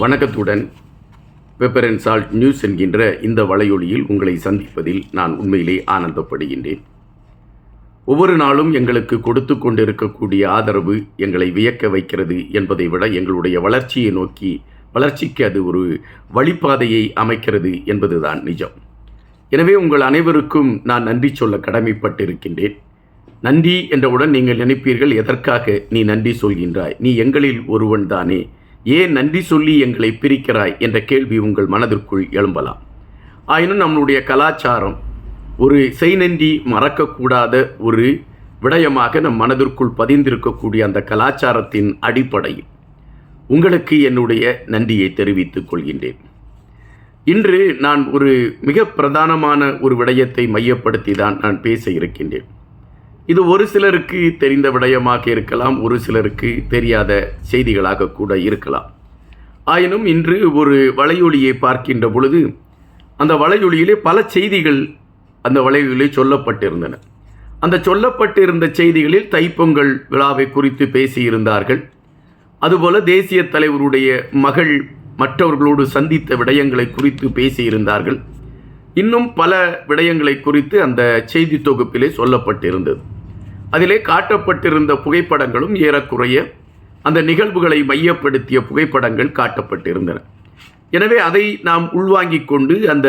வணக்கத்துடன் pepper and salt news என்கின்ற இந்த வலையொலியில் உங்களை சந்திப்பதில் நான் உண்மையிலே ஆனந்தப்படுகின்றேன். ஒவ்வொரு நாளும் எங்களுக்கு கொடுத்து கொண்டிருக்கக்கூடிய ஆதரவு எங்களை வியக்க வைக்கிறது என்பதை விட எங்களுடைய வளர்ச்சியை நோக்கி வளர்ச்சிக்கு அது ஒரு வழிப்பாதையை அமைக்கிறது என்பதுதான் நிஜம். எனவே உங்கள் அனைவருக்கும் நான் நன்றி சொல்ல கடமைப்பட்டிருக்கின்றேன். நன்றி என்றவுடன் நீங்கள் நினைப்பீர்கள் எதற்காக நீ நன்றி சொல்கின்றாய்? நீ எங்களில் ஒருவன் தானே. ஏன் நன்றி சொல்லி எங்களை பிரிக்கிறாய்? என்ற கேள்வி உங்கள் மனதிற்குள் எழும்பலாம். ஆயினும் நம்மளுடைய கலாச்சாரம் ஒரு செய் நன்றி மறக்கக்கூடாத ஒரு விடயமாக நம் மனதிற்குள் பதிந்திருக்கக்கூடிய அந்த கலாச்சாரத்தின் அடிப்படையில் உங்களுக்கு என்னுடைய நன்றியை தெரிவித்துக் கொள்கின்றேன். இன்று நான் ஒரு மிக பிரதானமான ஒரு விடயத்தை மையப்படுத்தி தான் நான் பேச இருக்கின்றேன். இது ஒரு சிலருக்கு தெரிந்த விடயமாக இருக்கலாம் ஒரு சிலருக்கு தெரியாத செய்திகளாக கூட இருக்கலாம். ஆயினும் இன்று ஒரு வலையொலியை பார்க்கின்ற பொழுது அந்த வலையொலியிலே பல செய்திகள் அந்த வலையொலியிலே சொல்லப்பட்டிருந்தன. அந்த சொல்லப்பட்டிருந்த செய்திகளில் தைப்பொங்கல் விழாவை குறித்து பேசியிருந்தார்கள். அதுபோல தேசிய தலைவருடைய மகள் மற்றவர்களோடு சந்தித்த விடயங்களை குறித்து பேசியிருந்தார்கள். இன்னும் பல விடயங்களை குறித்து அந்த செய்தி தொகுப்பிலே சொல்லப்பட்டிருந்தது. அதிலே காட்டப்பட்டிருந்த புகைப்படங்களும் ஏறக்குறைய அந்த நிகழ்வுகளை மையப்படுத்திய புகைப்படங்கள் காட்டப்பட்டிருந்தன. எனவே அதை நாம் உள்வாங்கிக் கொண்டு அந்த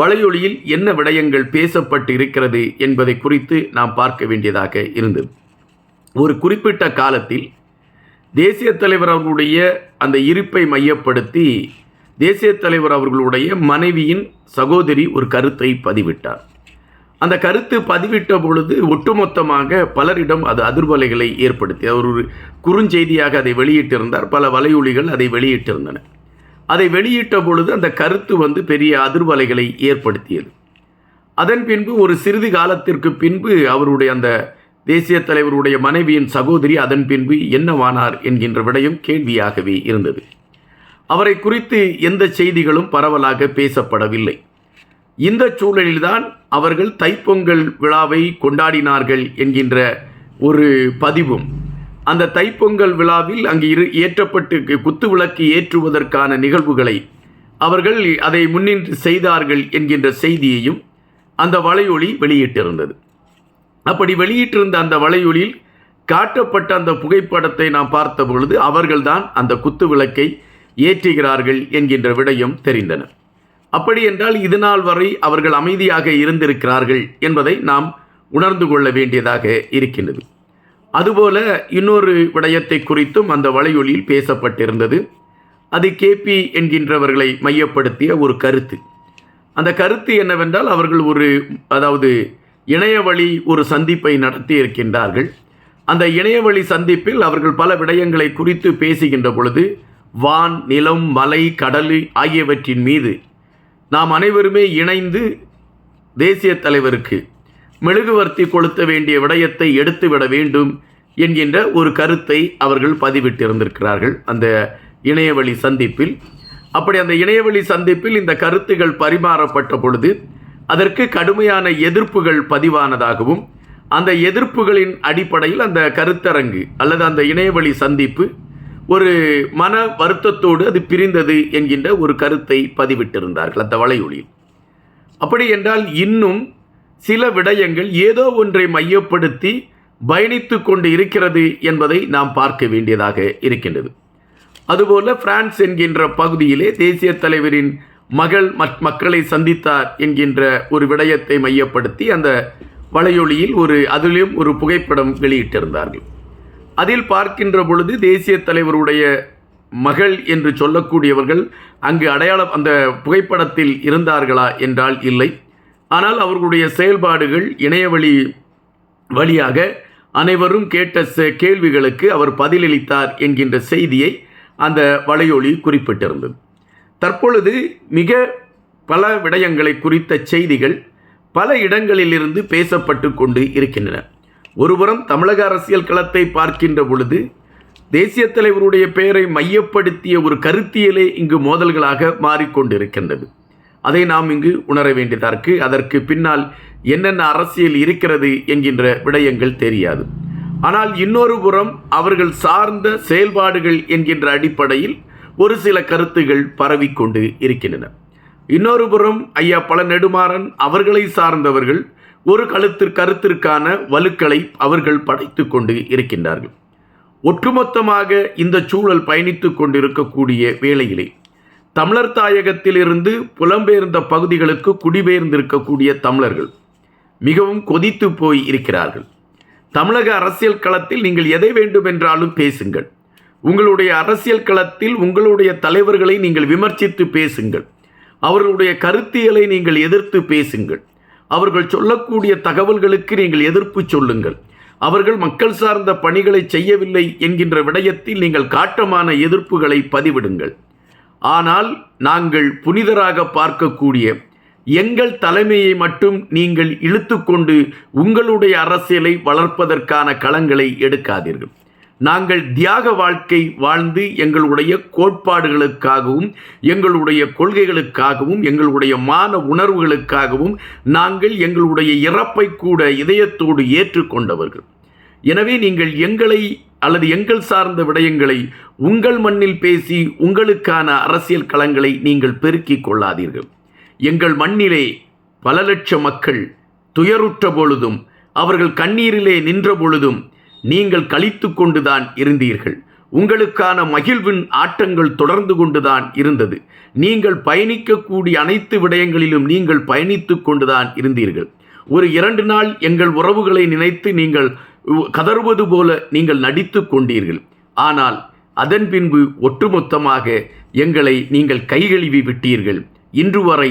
வலையொலியில் என்ன விடயங்கள் பேசப்பட்டு இருக்கிறது என்பதை குறித்து நாம் பார்க்க வேண்டியதாக இருந்தது. ஒரு குறிப்பிட்ட காலத்தில் தேசிய தலைவர் அவர்களுடைய அந்த இருப்பை மையப்படுத்தி தேசிய தலைவர் அவர்களுடைய மனைவியின் சகோதரி ஒரு கருத்தை பதிவிட்டார். அந்த கருத்து பதிவிட்ட பொழுது ஒட்டுமொத்தமாக பலரிடம் அது அதிர்வலைகளை ஏற்படுத்தி அவர் ஒரு குறுஞ்செய்தியாக அதை வெளியிட்டிருந்தார். பல வலையொலிகள் அதை வெளியிட்டிருந்தன. அதை வெளியிட்ட பொழுது அந்த கருத்து வந்து பெரிய அதிர்வலைகளை ஏற்படுத்தியது. அதன் பின்பு ஒரு சிறிது காலத்திற்கு பின்பு அவருடைய அந்த தேசிய தலைவருடைய மனைவியின் சகோதரி அதன் பின்பு என்னவானார் என்கின்ற விடயம் கேள்வியாகவே இருந்தது. அவரை குறித்து எந்த செய்திகளும் பரவலாக பேசப்படவில்லை. இந்த சூழலில்தான் அவர்கள் தைப்பொங்கல் விழாவை கொண்டாடினார்கள் என்கின்ற ஒரு பதிவும். அந்த தைப்பொங்கல் விழாவில் அங்கு இரு ஏற்றப்பட்டு குத்து விளக்கு ஏற்றுவதற்கான நிகழ்வுகளை அவர்கள் அதை முன்னின்று செய்தார்கள் என்கின்ற செய்தியையும் அந்த வலையொலி வெளியிட்டிருந்தது. அப்படி வெளியிட்டிருந்த அந்த வலையொலியில் காட்டப்பட்ட அந்த புகைப்படத்தை நாம் பார்த்த பொழுது அவர்கள்தான் அந்த குத்து விளக்கை ஏற்றுகிறார்கள் என்கின்ற விடயம் தெரிந்தன. அப்படி என்றால் இது நாள் வரை அவர்கள் அமைதியாக இருந்திருக்கிறார்கள் என்பதை நாம் உணர்ந்து கொள்ள வேண்டியதாக இருக்கின்றது. அதுபோல இன்னொரு விடயத்தை குறித்தும் அந்த வலையொலியில் பேசப்பட்டிருந்தது. அது கேபி என்கின்றவர்களை மையப்படுத்திய ஒரு கருத்து. அந்த கருத்து என்னவென்றால் அவர்கள் ஒரு அதாவது இணையவழி ஒரு சந்திப்பை நடத்தி இருக்கின்றார்கள். அந்த இணையவழி சந்திப்பில் அவர்கள் பல விடயங்களை குறித்து பேசுகின்ற பொழுது வான் நிலம் மலை கடல் ஆகியவற்றின் மீது நாம் அனைவருமே இணைந்து தேசிய தலைவருக்கு மெழுகுவர்த்தி கொளுத்த வேண்டிய விடயத்தை எடுத்துவிட வேண்டும் என்கின்ற ஒரு கருத்தை அவர்கள் பதிவிட்டிருந்திருக்கிறார்கள் அந்த இணையவழி சந்திப்பில். அப்படி அந்த இணையவழி சந்திப்பில் இந்த கருத்துகள் பரிமாறப்பட்ட பொழுது அதற்கு கடுமையான எதிர்ப்புகள் பதிவானதாகவும் அந்த எதிர்ப்புகளின் அடிப்படையில் அந்த கருத்தரங்கு அல்லது அந்த இணையவழி சந்திப்பு ஒரு மன வருத்தத்தோடு அது பிரிந்தது என்கின்ற ஒரு கருத்தை பதிவிட்டிருந்தார்கள் அந்த வலையொலியில். அப்படி என்றால் இன்னும் சில விடயங்கள் ஏதோ ஒன்றை மையப்படுத்தி பயணித்து கொண்டு இருக்கிறது என்பதை நாம் பார்க்க வேண்டியதாக இருக்கின்றது. அதுபோல பிரான்ஸ் என்கின்ற பகுதியிலே தேசிய தலைவரின் மகள் மக்களை சந்தித்தார் என்கின்ற ஒரு விடயத்தை மையப்படுத்தி அந்த வலையொலியில் ஒரு அதிலும் ஒரு புகைப்படம் வெளியிட்டிருந்தார்கள். அதில் பார்க்கின்ற பொழுது தேசிய தலைவருடைய மகள் என்று சொல்லக்கூடியவர்கள் அங்கு அடையாளம் அந்த புகைப்படத்தில் இருந்தார்களா என்றால் இல்லை. ஆனால் அவர்களுடைய செயல்பாடுகள் இணையவழி வழியாக அனைவரும் கேட்ட கேள்விகளுக்கு அவர் பதிலளித்தார் என்கின்ற செய்தியை அந்த வலையொலி குறிப்பிட்டிருந்தது. தற்பொழுது மிக பல விடயங்களை குறித்த செய்திகள் பல இடங்களிலிருந்து பேசப்பட்டு கொண்டு இருக்கின்றன. ஒருபுறம் தமிழக அரசியல் களத்தை பார்க்கின்ற பொழுது தேசிய தலைவருடைய பெயரை மையப்படுத்திய ஒரு கருத்தியலே இங்கு மோதல்களாக மாறிக்கொண்டிருக்கின்றது. அதை நாம் இங்கு உணர வேண்டியதற்கு அதற்கு பின்னால் என்னென்ன அரசியல் இருக்கிறது என்கின்ற விடயங்கள் தெரியாது. ஆனால் இன்னொரு புறம் அவர்கள் சார்ந்த செயல்பாடுகள் என்கின்ற அடிப்படையில் ஒரு சில கருத்துகள் பரவிக்கொண்டு இருக்கின்றன. இன்னொரு புறம் ஐயா பல நெடுமாறன் அவர்களை சார்ந்தவர்கள் ஒரு கழுத்து கருத்திற்கான வலுக்களை அவர்கள் படைத்து கொண்டு இருக்கின்றார்கள். ஒட்டுமொத்தமாக இந்த சூழல் பயணித்து கொண்டிருக்கக்கூடிய வேளையிலே தமிழர் தாயகத்திலிருந்து புலம்பெயர்ந்த பகுதிகளுக்கு குடிபெயர்ந்திருக்கக்கூடிய தமிழர்கள் மிகவும் கொதித்து போய் இருக்கிறார்கள். தமிழக அரசியல் களத்தில் நீங்கள் எதை வேண்டுமென்றாலும் பேசுங்கள். உங்களுடைய அரசியல் களத்தில் உங்களுடைய தலைவர்களை நீங்கள் விமர்சித்து பேசுங்கள். அவர்களுடைய கருத்தியலை நீங்கள் எதிர்த்து பேசுங்கள். அவர்கள் சொல்லக்கூடிய தகவல்களுக்கு நீங்கள் எதிர்ப்பு சொல்லுங்கள். அவர்கள் மக்கள் சார்ந்த பணிகளை செய்யவில்லை என்கின்ற விடயத்தில் நீங்கள் காட்டமான எதிர்ப்புகளை பதிவிடுங்கள். ஆனால் நாங்கள் புனிதராக பார்க்கக்கூடிய எங்கள் தலைமையை மட்டும் நீங்கள் இழுத்துக்கொண்டு உங்களுடைய அரசியலை வளர்ப்பதற்கான களங்களை எடுக்காதீர்கள். நாங்கள் தியாக வாழ்க்கை வாழ்ந்து எங்களுடைய கோட்பாடுகளுக்காகவும் எங்களுடைய கொள்கைகளுக்காகவும் எங்களுடைய மான உணர்வுகளுக்காகவும் நாங்கள் எங்களுடைய இறப்பை கூட இதயத்தோடு ஏற்றுக்கொண்டவர்கள். எனவே நீங்கள் எங்களை அல்லது எங்கள் சார்ந்த விடயங்களை உங்கள் மண்ணில் பேசி உங்களுக்கான அரசியல் களங்களை நீங்கள் பெருக்கிக் கொள்ளாதீர்கள். எங்கள் மண்ணிலே பல லட்சம் மக்கள் துயருற்ற பொழுதும் அவர்கள் கண்ணீரிலே நின்ற பொழுதும் நீங்கள் கழித்து கொண்டுதான் இருந்தீர்கள். உங்களுக்கான மகிழ்வின் ஆட்டங்கள் தொடர்ந்து கொண்டுதான் இருந்தது. நீங்கள் பயணிக்கக்கூடிய அனைத்து விடயங்களிலும் நீங்கள் பயணித்து கொண்டுதான் இருந்தீர்கள். ஒரு இரண்டு நாள் எங்கள் உறவுகளை நினைத்து நீங்கள் கதறுவது போல நீங்கள் நடித்து கொண்டீர்கள். ஆனால் அதன் பின்பு ஒட்டுமொத்தமாக எங்களை நீங்கள் கைகழுவி விட்டீர்கள். இன்று வரை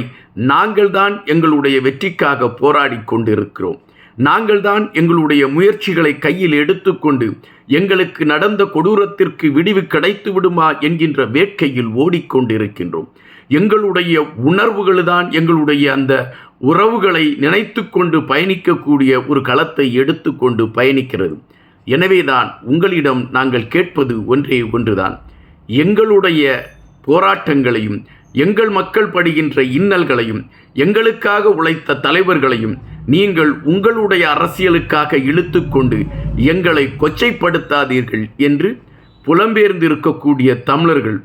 நாங்கள்தான் எங்களுடைய வெற்றிக்காக போராடி கொண்டிருக்கிறோம். நாங்கள்தான் எங்களுடைய முயற்சிகளை கையில் எடுத்துக்கொண்டு எங்களுக்கு நடந்த கொடூரத்திற்கு விடிவு கிடைத்து விடுமா என்கின்ற வேட்கையில் ஓடிக்கொண்டிருக்கின்றோம். எங்களுடைய உணர்வுகள்தான் எங்களுடைய அந்த உறவுகளை நினைத்து கொண்டு பயணிக்கக்கூடிய ஒரு களத்தை எடுத்துக்கொண்டு பயணிக்கிறது. எனவேதான் உங்களிடம் நாங்கள் கேட்பது ஒன்றே ஒன்றுதான். எங்களுடைய போராட்டங்களையும் எங்கள் மக்கள் படுகின்ற இன்னல்களையும் எங்களுக்காக உழைத்த தலைவர்களையும் நீங்கள் உங்களுடைய அரசியலுக்காக இழுத்துக்கொண்டு எங்களை கொச்சைப்படுத்தாதீர்கள் என்று புலம்பெயர்ந்திருக்கக்கூடிய தமிழர்கள்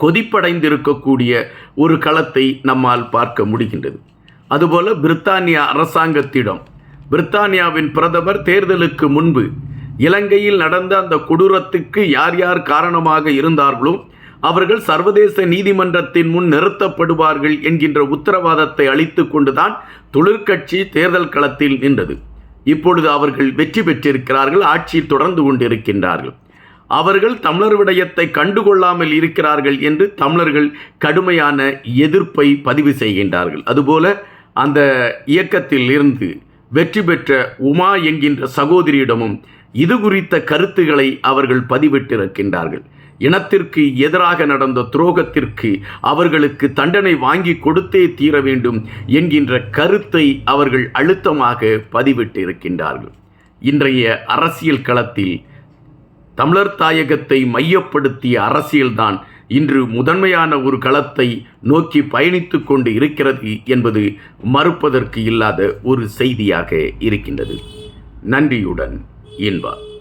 கொதிப்படைந்திருக்கக்கூடிய ஒரு களத்தை நம்மால் பார்க்க முடிகின்றது. அதுபோல பிரித்தானிய அரசாங்கத்திடம் பிரித்தானியாவின் பிரதமர் தேர்தலுக்கு முன்பு இலங்கையில் நடந்த அந்த கொடூரத்துக்கு யார் யார் காரணமாக இருந்தார்களோ அவர்கள் சர்வதேச நீதிமன்றத்தின் முன் நிறுத்தப்படுவார்கள் என்கின்ற உத்தரவாதத்தை அளித்து கொண்டுதான் தொழிற்கட்சி தேர்தல் களத்தில் நின்றது. இப்பொழுது அவர்கள் வெற்றி பெற்றிருக்கிறார்கள் ஆட்சியில் தொடர்ந்து கொண்டிருக்கின்றார்கள். அவர்கள் தமிழர் விடயத்தை கண்டுகொள்ளாமல் இருக்கிறார்கள் என்று தமிழர்கள் கடுமையான எதிர்ப்பை பதிவு செய்கின்றார்கள். அதுபோல அந்த இயக்கத்தில் இருந்து வெற்றி பெற்ற உமா என்கின்ற சகோதரியிடமும் இது குறித்த கருத்துக்களை அவர்கள் பதிவிட்டிருக்கின்றார்கள். இனத்திற்கு எதிராக நடந்த துரோகத்திற்கு அவர்களுக்கு தண்டனை வாங்கி கொடுத்தே தீர வேண்டும் என்கின்ற கருத்தை அவர்கள் அழுத்தமாக பதிவிட்டிருக்கின்றார்கள். இன்றைய அரசியல் களத்தில் தமிழர் தாயகத்தை மையப்படுத்திய அரசியல்தான் இன்று முதன்மையான ஒரு களத்தை நோக்கி பயணித்து கொண்டு இருக்கிறது என்பது மறுப்பதற்கு இல்லாத ஒரு செய்தியாக இருக்கின்றது. நன்றியுடன் இன்பா.